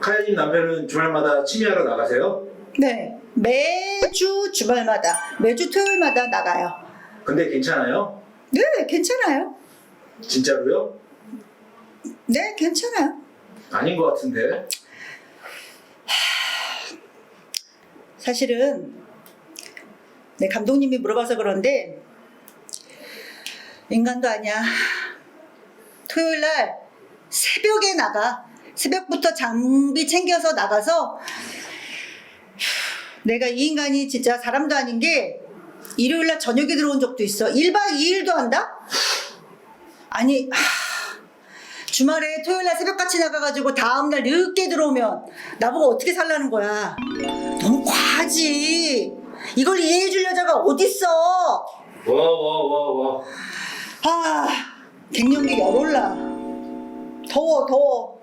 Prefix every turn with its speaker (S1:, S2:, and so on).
S1: 카야님 남편은 주말마다 취미하러 나가세요?
S2: 네. 매주 주말마다, 매주 토요일마다 나가요.
S1: 근데 괜찮아요?
S2: 네, 괜찮아요.
S1: 진짜로요?
S2: 네, 괜찮아요.
S1: 아닌 것 같은데.
S2: 사실은 내 감독님이 물어봐서 그런데 인간도 아니야. 토요일 날 새벽에 나가. 새벽부터 장비 챙겨서 나가서 내가 이 인간이 진짜 사람도 아닌 게 일요일 날 저녁에 들어온 적도 있어. 1박 2일도 한다? 아니, 하, 주말에 토요일 날 새벽같이 나가가지고 다음 날 늦게 들어오면 나보고 어떻게 살라는 거야. 너무 과하지. 이걸 이해해 줄 여자가 어딨어.
S1: 와, 와, 와, 와.
S2: 아, 갱년기 열 올라. 더워, 더워.